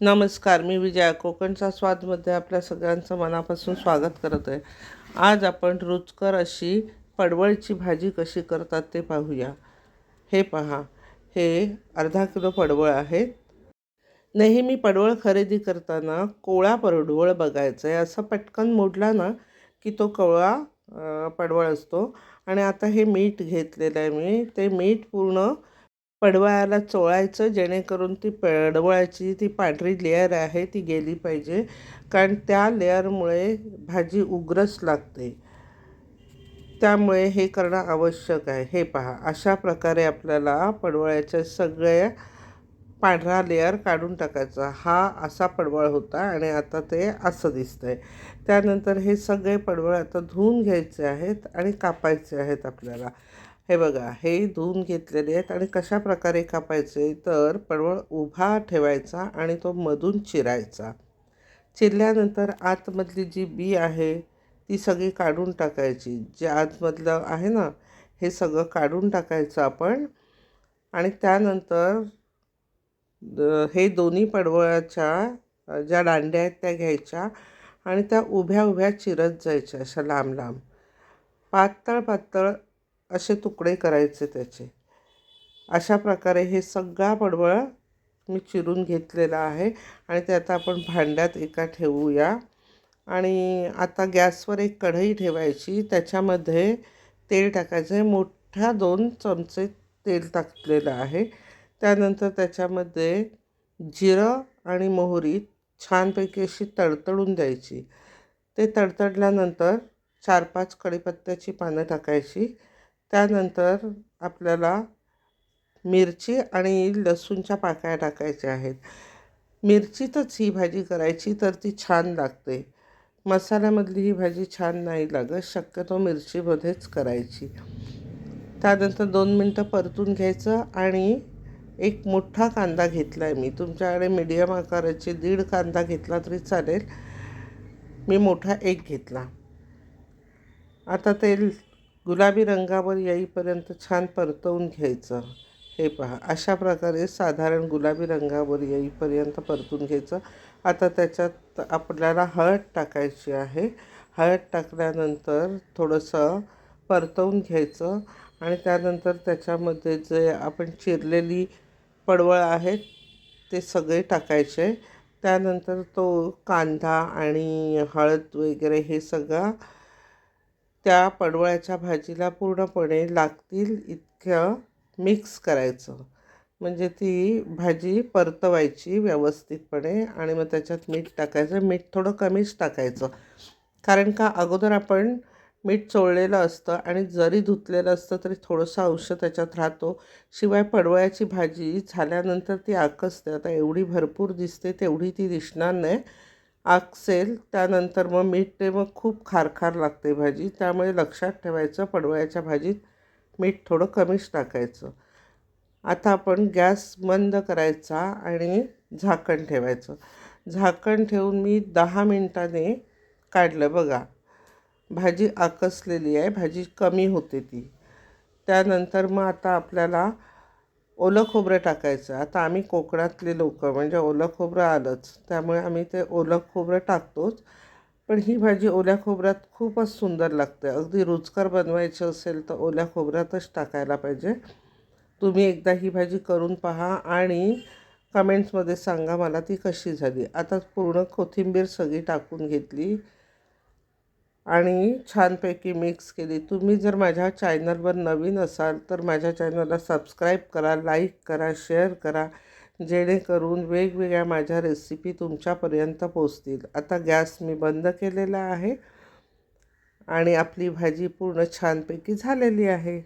नमस्कार मी विजया कोकणचा स्वादमध्ये आपल्या सगळ्यांचं मनापासून स्वागत करत आहे. आज आपण रुचकर अशी पडवळची भाजी कशी करतात ते पाहूया. हे पहा हे अर्धा किलो पडवळ आहेत. नेहमी पडवळ खरेदी करताना कोळा पडवळ बघायचं आहे असं पटकन मोडला ना की तो कोवळा पडवळ असतो. आणि आता हे मीठ घेतलेलं आहे मी. ते मीठ पूर्ण पडवळाला चोळायचं जेणेकरून ती पडवळाची ती पांढरी लेअर आहे ती गेली पाहिजे. कारण त्या लेअरमुळे भाजी उग्रच लागते. त्यामुळे हे करणं आवश्यक आहे. हे पहा अशा प्रकारे आपल्याला पडवळाच्या सगळ्या पांढरा लेअर काढून टाकायचा. हा असा पडवळ होता आणि आता ते असं दिसतंय. त्यानंतर हे सगळे पडवळ आता धुवून घ्यायचे आहेत आणि कापायचे आहेत आपल्याला. हे बघा हे धुवून घेतलेले आहेत आणि कशा प्रकारे कापायचे तर पडवळ उभा ठेवायचा आणि तो मधून चिरायचा. चिरल्यानंतर आतमधली जी बी आहे ती सगळी काढून टाकायची. जे आतमधलं आहे ना हे सगळं काढून टाकायचं आपण. आणि त्यानंतर हे दोन्ही पडवळाच्या ज्या दांड्या आहेत त्या घ्यायच्या आणि त्या उभ्या उभ्या चिरत जायच्या अशा लांब लांब. पातळ पातळ असे तुकडे करायचे त्याचे. अशा प्रकारे हे सगळा पडवळ मी चिरून घेतलेला आहे आणि ते आता आपण भांड्यात एका ठेवूया. आणि आता गॅसवर एक कढई ठेवायची त्याच्यामध्ये तेल टाकायचं. मोठ्या दोन चमचे तेल टाकलेलं आहे. त्यानंतर त्याच्यामध्ये जिरं आणि मोहरी छानपैकी अशी तडतडून द्यायची. ते तडतडल्यानंतर चार पाच कढीपत्त्याची पानं टाकायची. त्यानंतर आपल्याला मिरची आणि लसूणच्या पाकळ्या टाकायच्या आहेत. मिरचीतच ही भाजी करायची तर ती छान लागते. मसाल्यामधली ही भाजी छान नाही लागत शक्यतो मिरचीमध्येच करायची. त्यानंतर दोन मिनटं परतून घ्यायचं आणि एक मोठा कांदा घेतला आहे मी. तुमच्याकडे मीडियम आकाराचे दीड कांदा घेतला तरी चालेल. मी मोठा एक घेतला. आता तेल गुलाबी रंगावर येईपर्यंत छान परतवून घ्यायचं. हे पहा अशा प्रकारे साधारण गुलाबी रंगावर येईपर्यंत परतून घ्यायचं. आता त्याच्यात आपल्याला हळद टाकायची आहे. हळद टाकल्यानंतर थोडंसं परतवून घ्यायचं आणि त्यानंतर त्याच्यामध्ये जे आपण चिरलेली पडवळ आहेत ते सगळे टाकायचे. त्यानंतर तो कांदा आणि हळद वगैरे हे सगळं त्या पडवळ्याच्या भाजीला पूर्णपणे लागतील इतकं मिक्स करायचं. म्हणजे ती भाजी परतवायची व्यवस्थितपणे आणि मग त्याच्यात मीठ टाकायचं. मीठ थोडं कमीच टाकायचं. कारण का अगोदर आपण मीठ चोळलेलं असतं आणि जरी धुतलेलं असतं तरी थोडंसं औषध त्याच्यात राहतो. शिवाय पडवळ्याची भाजी झाल्यानंतर ती आकसते. आता एवढी भरपूर दिसते तेवढी ती दिसणार नाही. आकसेल त्यानंतर मग मीठ ते मग खूप खारखार लागते भाजी. त्यामुळे लक्षात ठेवायचं पडवळ्याच्या भाजीत मीठ थोडं कमीच टाकायचं. आता आपण गॅस बंद करायचा आणि झाकण ठेवायचं. झाकण ठेवून मी दहा मिनटाने काढलं बघा. भाजी आकसलेली आहे भाजी कमी होते ती. त्यानंतर मग आता आपल्याला ओलं खोबरं टाकायचं. आता आम्ही कोकणातले लोक म्हणजे ओलं खोबरं आलंच. त्यामुळे आम्ही ते ओलं खोबरं टाकतोच. पण ही भाजी ओल्या खोबऱ्यात खूपच सुंदर लागते. अगदी रुचकर बनवायची असेल तर ओल्या खोबऱ्यातच टाकायला पाहिजे. तुम्ही एकदा ही भाजी करून पहा आणि कमेंट्समध्ये सांगा मला ती कशी झाली. आता पूर्ण कोथिंबीर सगळी टाकून घेतली. आणि छानपैकी मिक्स केली. तुम्ही जर माझ्या चॅनलवर नवीन असाल तर माझ्या चॅनलला सबस्क्राईब करा लाईक करा शेअर करा. जेणेकरून वेगवेगळ्या माझ्या रेसिपी तुमच्यापर्यंत पोचतील आता गॅस मी बंद केलेला आहे आणि आपली भाजी पूर्ण छानपैकी झालेली आहे.